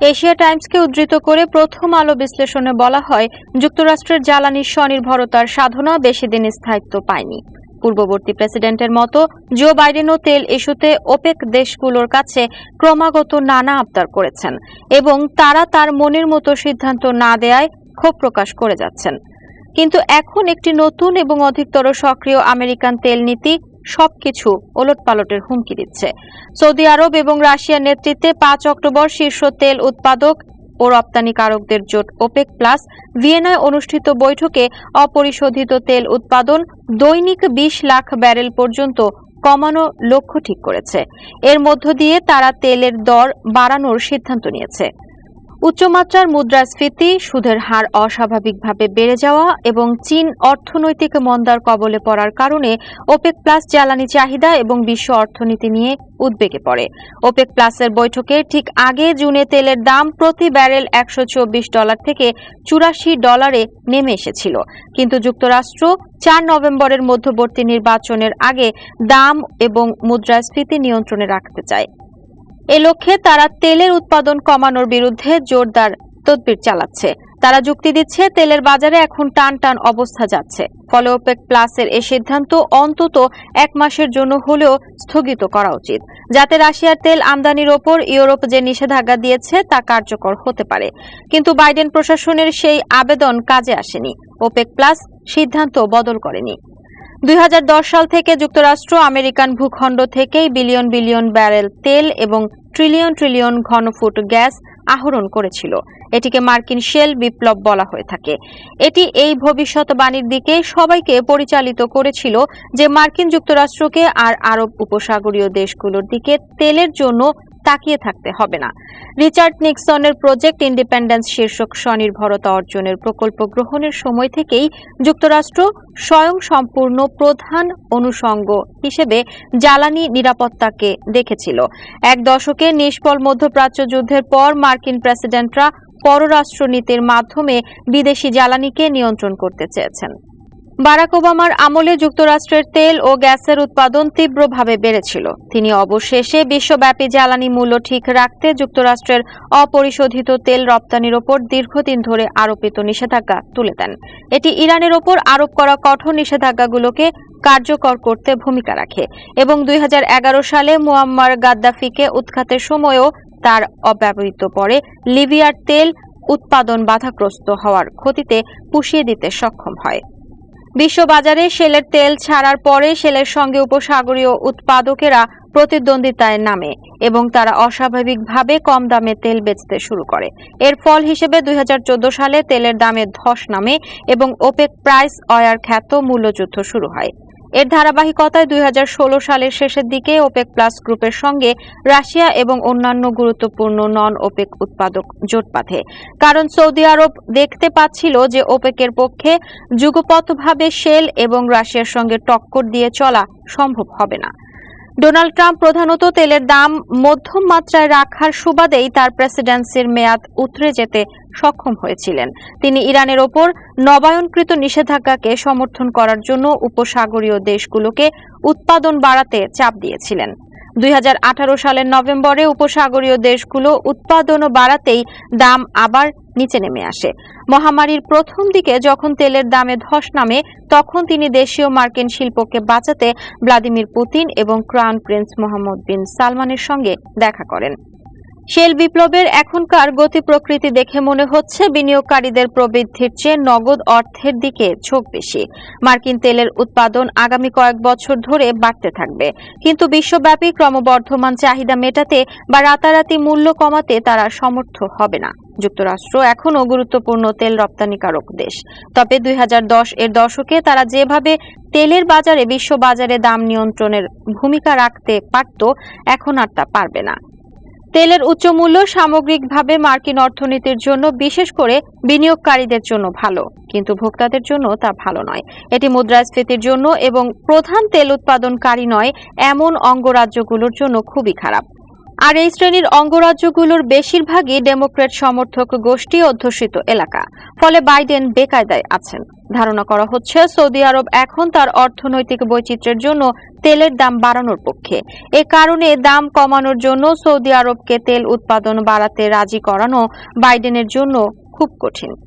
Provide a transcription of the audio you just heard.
Asia টাইমসকে উদ্ধৃত করে প্রথম আলো বিশ্লেষণে বলা হয়, যুক্তরাষ্ট্রের জ্বালানি স্বনির্ভরতার সাধনা বেশি দিন স্থায়িত্ব পায়নি। পূর্ববর্তী প্রেসিডেন্টের মতো, জো বাইডেনও তেল ইস্যুতে ওপেক দেশগুলোর কাছে ক্রমাগত নানা আবদার করেছেন এবং তারা তার মনের মতো সিদ্ধান্ত না দেয়ায় ক্ষোভ প্রকাশ করে যাচ্ছেন। কিন্তু এখন একটি নতুন এবং অধিকতর সক্রিয় আমেরিকান তেল নীতি সবকিছু ওলটপালটের হুমকি দিচ্ছে। সৌদি আরব এবং রাশিয়ার নেতৃত্বে পাঁচ অক্টোবর শীর্ষ তেল উৎপাদক ও রপ্তানিকারকদের জোট ওপেক প্লাস ভিয়েনায় অনুষ্ঠিত বৈঠকে অপরিশোধিত তেল উৎপাদন দৈনিক বিশ লাখ ব্যারেল পর্যন্ত কমানো লক্ষ্য ঠিক করেছে। এর মধ্য দিয়ে তারা তেলের দর বাড়ানোর সিদ্ধান্ত নিয়েছে। উচ্চমাত্রার মুদ্রাস্ফীতি, সুদের হার অস্বাভাবিকভাবে বেড়ে যাওয়া এবং চীন অর্থনৈতিক মন্দার কবলে পড়ার কারণে ওপেক প্লাস জ্বালানি চাহিদা এবং বিশ্ব অর্থনীতি নিয়ে উদ্বেগে পড়ে। ওপেক প্লাসের বৈঠকের ঠিক আগে জুনে তেলের দাম প্রতি ব্যারেল একশো চব্বিশ ডলার থেকে চুরাশি ডলারে নেমে এসেছিল। কিন্তু যুক্তরাষ্ট্র চার নভেম্বরের মধ্যবর্তী নির্বাচনের আগে দাম এবং মুদ্রাস্ফীতি নিয়ন্ত্রণে রাখতে চায়। এ লক্ষ্যে তারা তেলের উৎপাদন কমানোর বিরুদ্ধে জোরদার তদবির চালাচ্ছে। তারা যুক্তি দিচ্ছে, তেলের বাজারে এখন টান টান অবস্থা যাচ্ছে। ফলে ওপেক প্লাসের এ সিদ্ধান্ত অন্তত এক মাসের জন্য হলেও স্থগিত করা উচিত। যাতে রাশিয়ার তেল আমদানির ওপর ইউরোপ যে নিষেধাজ্ঞা দিয়েছে তা কার্যকর হতে পারে। কিন্তু বাইডেন প্রশাসনের সেই আবেদন কাজে আসেনি। ওপেক প্লাস সিদ্ধান্ত বদল করেনি। দুই হাজার দশ সাল থেকে যুক্তরাষ্ট্র আমেরিকান ভূখণ্ড থেকেই বিলিয়ন বিলিয়ন ব্যারেল তেল এবং ট্রিলিয়ন ট্রিলিয়ন ঘনফুট গ্যাস আহরণ করেছিল। এটিকে মার্কিন শেল বিপ্লব বলা হয়ে থাকে। এটি এই ভবিষ্যৎবাণীর দিকে সবাইকে পরিচালিত করেছিল যে মার্কিন যুক্তরাষ্ট্রকে আর আরব উপসাগরীয় দেশগুলোর দিকে তেলের জন্য তাকিয়ে থাকতে হবে না। রিচার্ড নিক্সনের প্রজেক্ট ইন্ডিপেন্ডেন্স শীর্ষক স্বনির্ভরতা অর্জনের প্রকল্প গ্রহণের সময় থেকেই যুক্তরাষ্ট্র স্বয়ং সম্পূর্ণ প্রধান অনুষঙ্গ হিসেবে জ্বালানি নিরাপত্তাকে দেখেছিল। এক দশকে নিষ্ফল মধ্যপ্রাচ্য যুদ্ধের পর মার্কিন প্রেসিডেন্টরা পররাষ্ট্রনীতির মাধ্যমে বিদেশি জ্বালানিকে নিয়ন্ত্রণ করতে চেয়েছেন। বারাক ওবামার আমলে যুক্তরাষ্ট্রের তেল ও গ্যাসের উৎপাদন তীব্রভাবে বেড়েছিল। তিনি অবশেষে বিশ্বব্যাপী জ্বালানি মূল্য ঠিক রাখতে যুক্তরাষ্ট্রের অপরিশোধিত তেল রপ্তানির ওপর দীর্ঘদিন ধরে আরোপিত নিষেধাজ্ঞা তুলে দেন। এটি ইরানের ওপর আরোপ করা কঠোর নিষেধাজ্ঞাগুলোকে কার্যকর করতে ভূমিকা রাখে এবং দুই হাজার এগারো সালে মুয়াম্মার গাদ্দাফিকে উৎখাতের সময়ও তার অব্যবহৃত পরে লিবিয়ার তেল উৎপাদন বাধাগ্রস্ত হওয়ার ক্ষতিতে পুষিয়ে দিতে সক্ষম হয়। বিশ্ববাজারে শেলের তেল ছাড়ার পরে শেলের সঙ্গে উপসাগরীয় উৎপাদকেরা প্রতিদ্বন্দ্বিতায় নামে এবং তারা অস্বাভাবিকভাবে কম দামে তেল বেচতে শুরু করে। এর ফল হিসেবে দুই হাজার চোদ্দ সালে তেলের দামে ধস নামে এবং ওপেক প্রাইস অয়ার খ্যাত মূল্যযুদ্ধ শুরু হয়। এর ধারাবাহিকতায় দুই হাজার ষোলো সালের শেষের দিকে ওপেক প্লাস গ্রুপের সঙ্গে রাশিয়া এবং অন্যান্য গুরুত্বপূর্ণ নন ওপেক উৎপাদক জোট কারণ সৌদি আরব দেখতে পাচ্ছিল যে ওপেকের পক্ষে যুগপথভাবে শেল এবং রাশিয়ার সঙ্গে টক্কর দিয়ে চলা সম্ভব হবে না। ডোনাল্ড ট্রাম্প প্রধানত তেলের দাম মধ্যম মাত্রায় রাখার সুবাদেই তার প্রেসিডেন্সির মেয়াদ উতরে যেতে সক্ষম হয়েছিলেন। তিনি ইরানের ওপর নবায়নকৃত নিষেধাজ্ঞাকে সমর্থন করার জন্য উপসাগরীয় দেশগুলোকে উৎপাদন বাড়াতে চাপ দিয়েছিলেন। দুই হাজার আঠারো সালের নভেম্বরে উপসাগরীয় দেশগুলো উৎপাদন বাড়াতেই দাম আবার নিচে নেমে আসে। মহামারীর প্রথম দিকে যখন তেলের দামে ধস নামে, তখন তিনি দেশীয় মার্কিন শিল্পকে বাঁচাতে ভ্লাদিমির পুতিন এবং ক্রাউন প্রিন্স মোহাম্মদ বিন সালমানের সঙ্গে দেখা করেন। শেল বিপ্লবের এখনকার গতি প্রকৃতি দেখে মনে হচ্ছে বিনিয়োগকারীদের প্রবৃদ্ধির চেয়ে নগদ অর্থের দিকে ঝোঁক বেশি। মার্কিন তেলের উৎপাদন আগামী কয়েক বছর ধরে বাড়তে থাকবে। কিন্তু বিশ্বব্যাপী ক্রমবর্ধমান চাহিদা মেটাতে বা রাতারাতি মূল্য কমাতে তারা সমর্থ হবে না। যুক্তরাষ্ট্র এখনও গুরুত্বপূর্ণ তেল রপ্তানিকারক দেশ। তবে দুই হাজার দশ এর দশকে তারা যেভাবে তেলের বাজারে বিশ্ব বাজারে দাম নিয়ন্ত্রণের ভূমিকা রাখতে পারত, এখন আর তা পারবে না। তেলের উচ্চ মূল্য সামগ্রিকভাবে মার্কিন অর্থনীতির জন্য বিশেষ করে বিনিয়োগকারীদের জন্য ভালো, কিন্তু ভোক্তাদের জন্য তা ভালো নয়। এটি মুদ্রাস্ফীতির জন্য এবং প্রধান তেল উৎপাদনকারী নয়, এমন অঙ্গরাজ্যগুলোর জন্য খুবই খারাপ। আর এই শ্রেণির অঙ্গরাজ্যগুলোর বেশিরভাগই ডেমোক্রেট সমর্থক গোষ্ঠী অধ্যুষিত এলাকা। ফলে বাইডেন বেকায়দায় আছেন। ধারণা করা হচ্ছে, সৌদি আরব এখন তার অর্থনৈতিক বৈচিত্র্যের জন্য তেলের দাম বাড়ানোর পক্ষে। এ কারণে দাম কমানোর জন্য সৌদি আরবকে তেল উৎপাদন বাড়াতে রাজি করানো বাইডেনের জন্য খুব কঠিন।